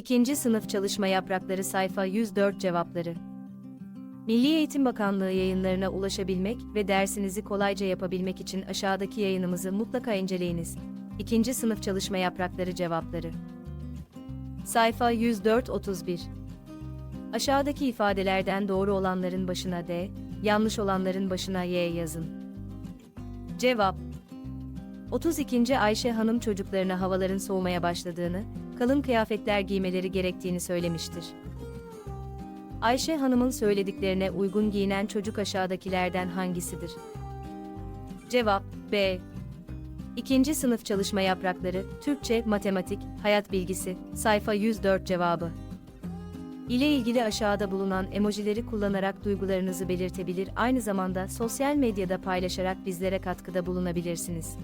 İkinci sınıf çalışma yaprakları sayfa 104 cevapları. Milli Eğitim Bakanlığı yayınlarına ulaşabilmek ve dersinizi kolayca yapabilmek için aşağıdaki yayınımızı mutlaka inceleyiniz. İkinci sınıf çalışma yaprakları cevapları. Sayfa 104-31 Aşağıdaki ifadelerden doğru olanların başına D, yanlış olanların başına Y yazın. Cevap 32. Ayşe Hanım çocuklarına havaların soğumaya başladığını, kalın kıyafetler giymeleri gerektiğini söylemiştir. Ayşe Hanım'ın söylediklerine uygun giyinen çocuk aşağıdakilerden hangisidir? Cevap B. İkinci sınıf çalışma yaprakları, Türkçe, matematik, hayat bilgisi, sayfa 104 cevabı. ile ilgili aşağıda bulunan emojileri kullanarak duygularınızı belirtebilir, aynı zamanda sosyal medyada paylaşarak bizlere katkıda bulunabilirsiniz.